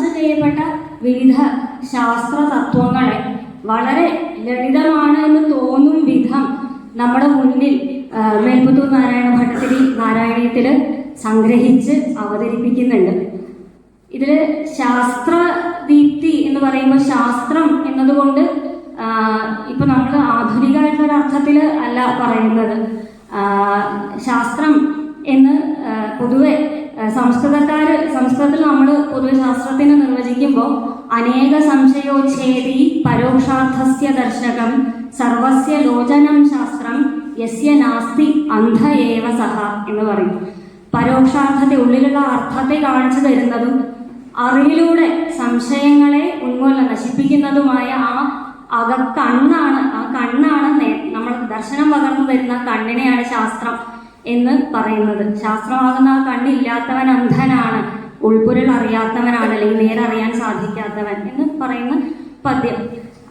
ചർച്ച ചെയ്യപ്പെട്ട വിവിധ ശാസ്ത്ര തത്വങ്ങളെ വളരെ ലളിതമാണ് എന്ന് തോന്നും വിധം നമ്മുടെ മുന്നിൽ മേൽപുത്തൂർ നാരായണ ഭട്ടത്തിരി നാരായണീയത്തിൽ സംഗ്രഹിച്ച് അവതരിപ്പിക്കുന്നുണ്ട്. ഇതിൽ ശാസ്ത്ര ദീപ്തി എന്ന് പറയുമ്പോൾ ശാസ്ത്രം എന്നതുകൊണ്ട് ഇപ്പൊ നമ്മൾ ആധുനികമായിട്ടുള്ള അർത്ഥത്തിൽ അല്ല പറയുന്നത്. ശാസ്ത്രം എന്ന് പൊതുവെ സംസ്കൃതക്കാര് സംസ്കൃതത്തിൽ നമ്മൾ പൊതുവെ ശാസ്ത്രത്തിനെ നിർവചിക്കുമ്പോൾ അനേക സംശയോച്ഛേദി പരോക്ഷാർത്ഥസ്യ ദർശകം സർവസ്യ ലോചനം ശാസ്ത്രം യസ്യ നാസ്തി അന്ധ ഏവ സഹ എന്ന് പറയും. പരോക്ഷാർത്ഥത്തെ ഉള്ളിലുള്ള അർത്ഥത്തെ കാണിച്ചു തരുന്നതും അറിവിലൂടെ സംശയങ്ങളെ ഉന്മൂലം നശിപ്പിക്കുന്നതുമായ ആ അക കണ്ണാണ് ആ കണ്ണാണ് നമ്മൾ ദർശനം പകർന്നു തരുന്ന കണ്ണിനെയാണ് ശാസ്ത്രം. എന്ന് പറയുന്നത്. ശാസ്ത്രമാകുന്ന കണ്ണില്ലാത്തവൻ അന്ധനാണ് ഉൾപൊരുൾ അറിയാത്തവനാണ്. അല്ലെങ്കിൽ നേരെ അറിയാൻ സാധിക്കാത്തവൻ എന്ന് പറയുന്ന പദ്യം.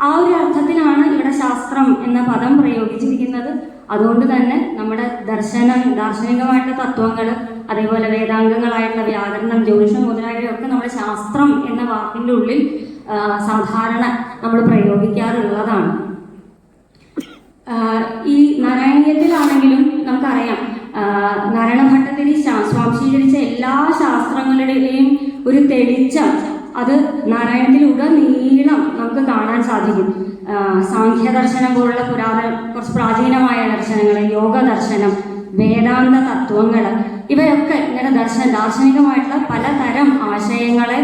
ആ ഒരു അർത്ഥത്തിലാണ് ഇവിടെ ശാസ്ത്രം എന്ന പദം പ്രയോഗിച്ചിരിക്കുന്നത്. അതുകൊണ്ട് തന്നെ നമ്മുടെ ദർശനം ദാർശനികമായിട്ടുള്ള തത്വങ്ങൾ അതേപോലെ വേദാംഗങ്ങളായിട്ടുള്ള വ്യാകരണം ജ്യോതിഷം മുതലായവയൊക്കെ നമ്മൾ ശാസ്ത്രം എന്ന വാക്കിന്റെ ഉള്ളിൽ സാധാരണ നമ്മൾ പ്രയോഗിക്കാറുള്ളതാണ്. ഈ നാരായണീയത്തിലാണെങ്കിലും നമുക്കറിയാം. ആ, നാരായണ ഭട്ടത്തിരി ശാ- സ്വാംശീകരിച്ച എല്ലാ ശാസ്ത്രങ്ങളുടെയും ഒരു തെളിച്ചം അത് നാരായണത്തിലുടനീളം നമുക്ക് കാണാൻ സാധിക്കും. സാഖ്യ ദർശനം പോലുള്ള പുരാതന കുറച്ച് പ്രാചീനമായ ദർശനങ്ങൾ യോഗ ദർശനം വേദാന്ത തത്വങ്ങൾ ഇവയൊക്കെ ഇങ്ങനെ ദർശന ദാർശനികമായിട്ടുള്ള പലതരം ആശയങ്ങളെ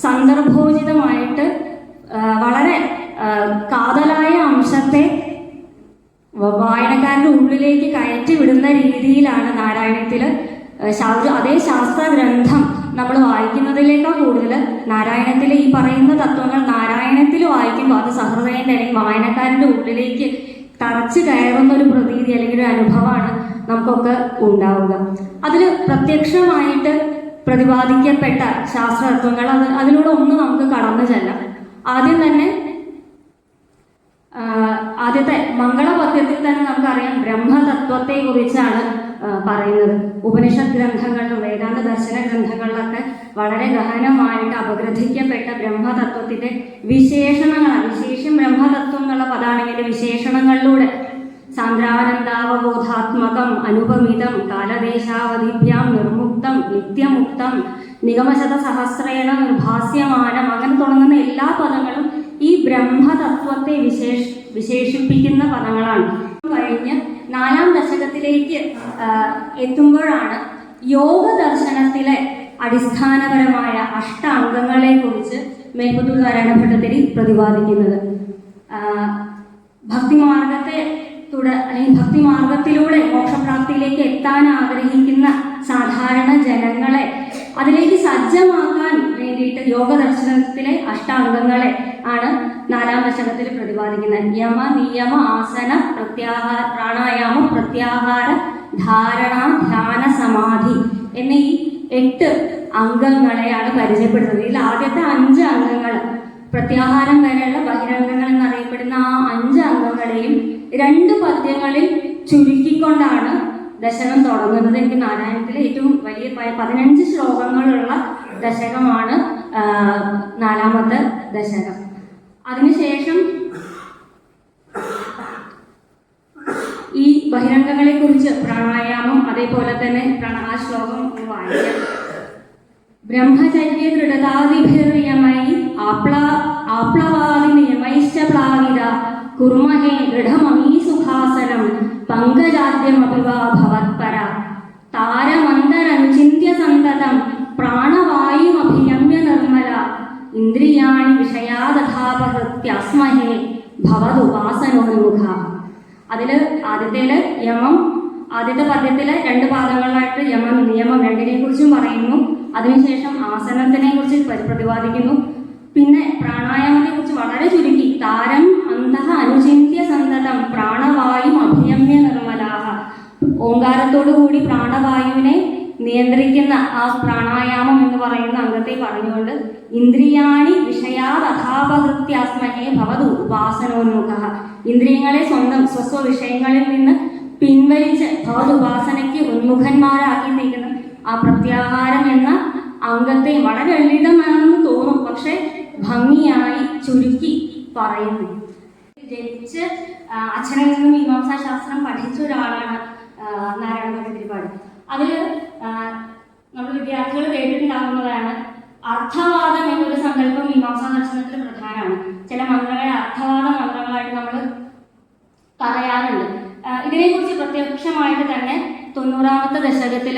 സന്ദർഭോചിതമായിട്ട് വളരെ കാതലായ അംശത്തെ വായനക്കാരുടെ ഉള്ളിലേക്ക് കയറ്റി വിടുന്ന രീതിയിലാണ് നാരായണത്തിൽ അതേ ശാസ്ത്ര ഗ്രന്ഥം നമ്മൾ വായിക്കുന്നതിനേക്കാൾ കൂടുതൽ നാരായണത്തിലെ ഈ പറയുന്ന തത്വങ്ങൾ നാരായണത്തിൽ വായിക്കുമ്പോൾ അത് സഹൃദയന്റെ അല്ലെങ്കിൽ വായനക്കാരന്റെ ഉള്ളിലേക്ക് തറച്ചു കയറുന്ന ഒരു പ്രതീതി അല്ലെങ്കിൽ ഒരു അനുഭവമാണ് നമുക്കൊക്കെ ഉണ്ടാവുക. അതിൽ പ്രത്യക്ഷമായിട്ട് പ്രതിപാദിക്കപ്പെട്ട ശാസ്ത്ര തത്വങ്ങൾ അത് അതിലൂടെ ഒന്ന് നമുക്ക് കടന്നു ചെല്ലാം. ആദ്യം തന്നെ ആദ്യത്തെ മംഗളപദ്യത്തിൽ തന്നെ നമുക്കറിയാം ബ്രഹ്മതത്വത്തെ കുറിച്ചാണ് പറയുന്നത്. ഉപനിഷത് ഗ്രന്ഥങ്ങളിലും വേദാന്ത ദർശന ഗ്രന്ഥങ്ങളിലൊക്കെ വളരെ ഗഹനമായിട്ട് അപഗ്രഥിക്കപ്പെട്ട ബ്രഹ്മതത്വത്തിന്റെ വിശേഷണങ്ങളാണ്. വിശേഷം ബ്രഹ്മതത്വം എന്നുള്ള പദാണെങ്കിൽ വിശേഷണങ്ങളിലൂടെ. സാന്ദ്രാനന്ദാവബോധാത്മകം അനുപമിതം കാലദേശാവധിഭ്യാം നിർമുക്തം നിത്യമുക്തം നിഗമശത സഹസ്രേണ നിർഭാസ്യമാനം അങ്ങനെ തുടങ്ങുന്ന എല്ലാ പദങ്ങളും ഈ ബ്രഹ്മതത്വത്തെ വിശേഷ വിശേഷിപ്പിക്കുന്ന പദങ്ങളാണ്. കഴിഞ്ഞ് നാലാം ദശകത്തിലേക്ക് എത്തുമ്പോഴാണ് യോഗ ദർശനത്തിലെ അടിസ്ഥാനപരമായ അഷ്ടാംഗങ്ങളെ കുറിച്ച് മേൽപ്പത്തൂർ നാരായണഭട്ടത്തിരി പ്രതിപാദിക്കുന്നത്. ഭക്തിമാർഗത്തെ തുട അല്ലെങ്കിൽ ഭക്തിമാർഗത്തിലൂടെ മോക്ഷപ്രാപ്തിയിലേക്ക് എത്താൻ ആഗ്രഹിക്കുന്ന സാധാരണ ജനങ്ങളെ അതിലേക്ക് സജ്ജമാക്കാൻ വേണ്ടിയിട്ട് യോഗ ദർശനത്തിലെ അഷ്ടാംഗങ്ങളെ ആണ് നാലാം ദശകത്തിൽ പ്രതിപാദിക്കുന്നത്. യമ നിയമ ആസന പ്രത്യാഹാര പ്രാണായാമ പ്രത്യാഹാര ധാരണ ധ്യാന സമാധി എന്നീ എട്ട് അംഗങ്ങളെയാണ് പരിചയപ്പെടുന്നത്. ഇതിൽ ആദ്യത്തെ അഞ്ച് അംഗങ്ങൾ പ്രത്യാഹാരം വരെയുള്ള ബഹിരംഗങ്ങൾ എന്നറിയപ്പെടുന്ന ആ അഞ്ച് അംഗങ്ങളെയും രണ്ട് പദ്യങ്ങളിൽ ചുരുക്കിക്കൊണ്ടാണ് ദശകം തുടങ്ങുന്നത്. എനിക്ക് നാരായണത്തിലെ ഏറ്റവും വലിയ പതിനഞ്ച് ശ്ലോകങ്ങളുള്ള ദശകമാണ് നാലാമത്തെ ദശകം. അതിനുശേഷം ഈ ബഹിരംഗങ്ങളെ കുറിച്ച് പ്രാണായാമം അതേപോലെ തന്നെ പ്രണാശ്ലോകം വായിക്കാം. ബ്രഹ്മചര്യ ദൃഢതാദിഭിർയമൈ ആപ്ല ആപ്ലവാദി കുർമഹേ ദൃഢമീ സുഖാസനം പങ്കജാദ്യമപി ഭവതുപാസനോന്മുഖ അതിൽ ആദ്യത്തേൽ യമം ആദ്യത്തെ പദ്യത്തിൽ രണ്ട് പാദങ്ങളിലായിട്ട് യമം നിയമം രണ്ടിനെ കുറിച്ചും പറയുന്നു. അതിനുശേഷം ആസനത്തിനെ കുറിച്ച് പ്രതിപാദിക്കുന്നു. പിന്നെ പ്രാണായാമത്തെ കുറിച്ച് വളരെ ചുരുക്കി താരം അന്തഃ അനുചിന്യ സന്തതം പ്രാണവായു അഭിയമ്യ നിർമ്മലാഹ. ഓങ്കാരത്തോടു കൂടി പ്രാണവായുവിനെ നിയന്ത്രിക്കുന്ന ആ പ്രാണായാമം എന്ന് പറയുന്ന അംഗത്തെ പറഞ്ഞുകൊണ്ട് ഇന്ദ്രിയാണി വിഷയാദഥാപകൃത്യാസ്മഹേ ഭവതു ഉപാസനോന്മുഖ. ഇന്ദ്രിയങ്ങളെ സ്വന്തം സ്വസ്വ വിഷയങ്ങളിൽ നിന്ന് പിൻവലിച്ച് ഭവത് ഉപാസനയ്ക്ക് ഉന്മുഖന്മാരാക്കി നീക്കുന്ന ആ പ്രത്യാഹാരം എന്ന അംഗത്തെ വളരെ ലളിതമാണെന്ന് തോന്നും. പക്ഷെ ഭംഗിയായി ചുരുക്കി പറയുന്നു. ജനിച്ച് അച്ഛനിൽ നിന്നും മീമാംസാ ശാസ്ത്രം പഠിച്ച ഒരാളാണ്. കേട്ടിട്ടുണ്ടാകുന്നതാണ് അർത്ഥവാദം എന്നൊരു സങ്കല്പം മീമാംസാ ദർശനത്തിൽ പ്രധാനമാണ്. ചില മന്ത്രങ്ങളെ അർത്ഥവാദ മന്ത്രങ്ങളായിട്ട് നമ്മൾ പറയാറുണ്ട്. ഇതിനെക്കുറിച്ച് പ്രത്യക്ഷമായിട്ട് തന്നെ തൊണ്ണൂറാമത്തെ ദശകത്തിൽ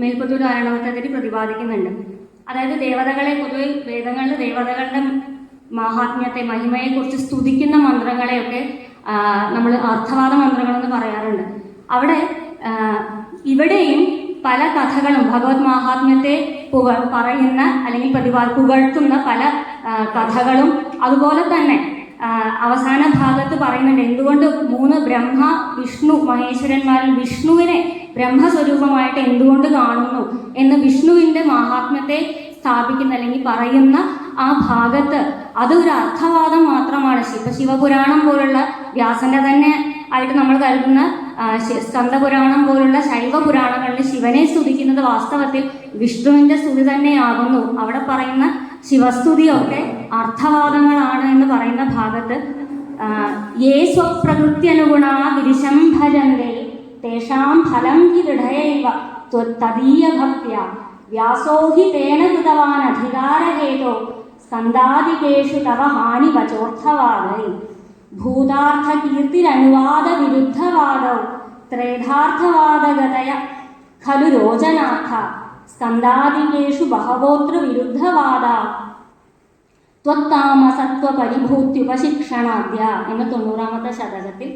മേൽപ്പത്തൂർ ആരണവത്തതിരി പ്രതിപാദിക്കുന്നുണ്ട്. അതായത് ദേവതകളെ പൊതുവെ വേദങ്ങളിൽ ദേവതകളുടെ മാഹാത്മ്യത്തെ മഹിമയെക്കുറിച്ച് സ്തുതിക്കുന്ന മന്ത്രങ്ങളെയൊക്കെ നമ്മൾ അർത്ഥവാദ മന്ത്രങ്ങളെന്ന് പറയാറുണ്ട്. അവിടെ ഇവിടെയും പല കഥകളും ഭഗവത് മഹാത്മ്യത്തെ പുക പറയുന്ന അല്ലെങ്കിൽ പ്രതിപാ പുകഴ്ത്തുന്ന പല കഥകളും. അതുപോലെ തന്നെ അവസാന ഭാഗത്ത് പറയുന്നുണ്ട് എന്തുകൊണ്ട് മൂന്ന് ബ്രഹ്മ വിഷ്ണു മഹേശ്വരന്മാരിൽ വിഷ്ണുവിനെ ബ്രഹ്മസ്വരൂപമായിട്ട് എന്തുകൊണ്ട് കാണുന്നു? എന്ന് വിഷ്ണുവിന്റെ മാഹാത്മ്യത്തെ സ്ഥാപിക്കുന്ന അല്ലെങ്കിൽ പറയുന്ന ആ ഭാഗത്ത് അതൊരു അർത്ഥവാദം മാത്രമാണ്. ശിവ ശിവപുരാണം പോലുള്ള വ്യാസന്റെ തന്നെ ആയിട്ട് നമ്മൾ കരുതുന്ന സ്കന്ദപുരാണം പോലുള്ള ശൈവ പുരാണങ്ങളിൽ ശിവനെ സ്തുതിക്കുന്നത് വാസ്തവത്തിൽ വിഷ്ണുവിന്റെ സ്തുതി തന്നെയാകുന്നു. അവിടെ പറയുന്ന ശിവസ്തുതിയൊക്കെ അർത്ഥവാദങ്ങളാണ് എന്ന് പറയുന്ന ഭാഗത്ത് യേ സ്വപ്രകൃത്യനുഗുണ ഗിരിശം ഭജന്തേ തേഷാം ഫലം ഹി ദൃഢയൈവ തദീയ ഭക്ത്യ വ്യാസോ ഹി തേന കൃതവാൻ അധികാരഹേതോ സ്കന്ധാദികേഷു തവ ഹാനി വചോർത്ഥവാദൈ ഭൂതാർത്ഥ കീർത്തിരനുവാദ വിരുദ്ധവാദൗ ത്രേധാർത്ഥവാദഗതയ ഖലു രോചനാർത്ഥ സ്കന്ധാദികേഷു ബഹവോത്ര വിരുദ്ധവാദ ത്വത്താമസത്വ പരിഭൂത്യുപശിക്ഷണാദ്യ എന്ന തൊണ്ണൂറാമത്തെ ശതകത്തിൽ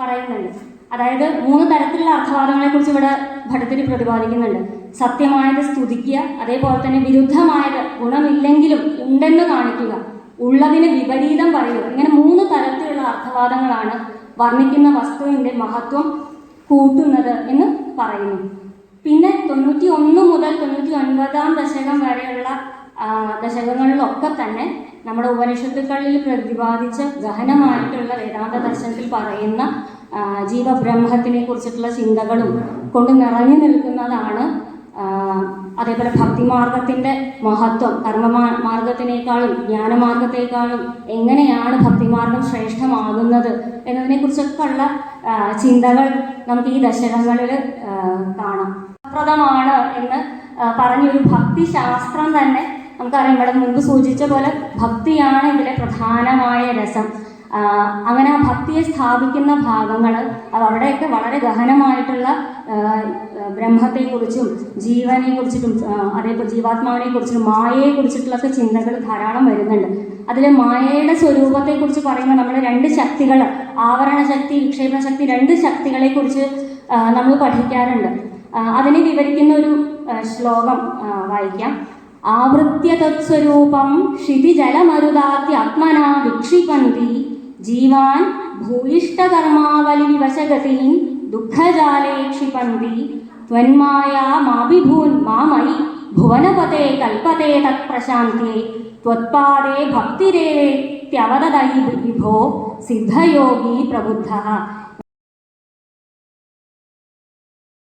പറയുന്നുണ്ട്. അതായത് മൂന്ന് തരത്തിലുള്ള അർത്ഥവാദങ്ങളെ കുറിച്ച് ഇവിടെ ഭട്ടത്തിൽ പ്രതിപാദിക്കുന്നുണ്ട്. സത്യമായത് സ്തുതിക്കുക അതേപോലെ തന്നെ വിരുദ്ധമായത് ഗുണമില്ലെങ്കിലും ഉണ്ടെന്ന് കാണിക്കുക. ഉള്ളതിന് വിപരീതം പറയൂ. ഇങ്ങനെ മൂന്ന് തരത്തിലുള്ള അർത്ഥവാദങ്ങളാണ് വർണിക്കുന്ന വസ്തുവിന്റെ മഹത്വം കൂട്ടുന്നത് എന്ന് പറയുന്നു. പിന്നെ തൊണ്ണൂറ്റി ഒന്ന് മുതൽ തൊണ്ണൂറ്റി ഒൻപതാം ദശകം വരെയുള്ള ദശകങ്ങളിലൊക്കെ തന്നെ നമ്മുടെ ഉപനിഷത്തുക്കളിൽ പ്രതിപാദിച്ച ഗഹനമായിട്ടുള്ള വേദാന്ത ദർശനത്തിൽ പറയുന്ന ജീവബ്രഹ്മത്തിനെ കുറിച്ചിട്ടുള്ള ചിന്തകളും കൊണ്ട് നിറഞ്ഞു നിൽക്കുന്നതാണ് അതേപോലെ ഭക്തിമാർഗത്തിന്റെ മഹത്വം കർമ്മ മാർഗത്തിനേക്കാളും ജ്ഞാനമാർഗത്തെക്കാളും എങ്ങനെയാണ് ഭക്തിമാർഗം ശ്രേഷ്ഠമാകുന്നത് എന്നതിനെക്കുറിച്ചൊക്കെ ഉള്ള ചിന്തകൾ നമുക്ക് ഈ ദശകങ്ങളിൽ കാണാം. ഫലപ്രദമാണ് എന്ന് പറഞ്ഞൊരു ഭക്തിശാസ്ത്രം തന്നെ നമുക്കറിയാം. ഇവിടെ മുൻപ് സൂചിച്ച പോലെ ഭക്തിയാണ് ഇതിലെ പ്രധാനമായ രസം. അങ്ങനെ ആ ഭക്തിയെ സ്ഥാപിക്കുന്ന ഭാഗങ്ങൾ അവിടെയൊക്കെ വളരെ ഗഹനമായിട്ടുള്ള ബ്രഹ്മത്തെക്കുറിച്ചും ജീവനെ കുറിച്ചിട്ടും അതേപോലെ ജീവാത്മാവിനെ കുറിച്ചിട്ടും മായയെ കുറിച്ചിട്ടുള്ളൊക്കെ ചിന്തകൾ ധാരാളം വരുന്നുണ്ട്. അതിലെ മായയുടെ സ്വരൂപത്തെക്കുറിച്ച് പറയുമ്പോൾ നമ്മൾ രണ്ട് ശക്തികൾ ആവരണ ശക്തി വിക്ഷേപണ ശക്തി രണ്ട് ശക്തികളെ കുറിച്ച് നമ്മൾ പഠിക്കാറുണ്ട്. അതിനെ വിവരിക്കുന്ന ഒരു ശ്ലോകം വായിക്കാം. ആവൃത്യ തത്സ്വരൂപം ക്ഷിതിജലമരുതാത്തി ആത്മനാ വിക്ഷിപ്പന്തി ജീവാൻ ഭൂയിഷ്ടകർമാവലി വിവശഗതി ദുഃഖജാലേ ക്ഷിപന്തി त्वन्मायामाभिभून् मा मयि भुवनपते कल्पते तत्प्रशान्ते त्वत्पादे भक्तिरेत्यवददयि विभो सिद्धयोगी प्रबुद्धः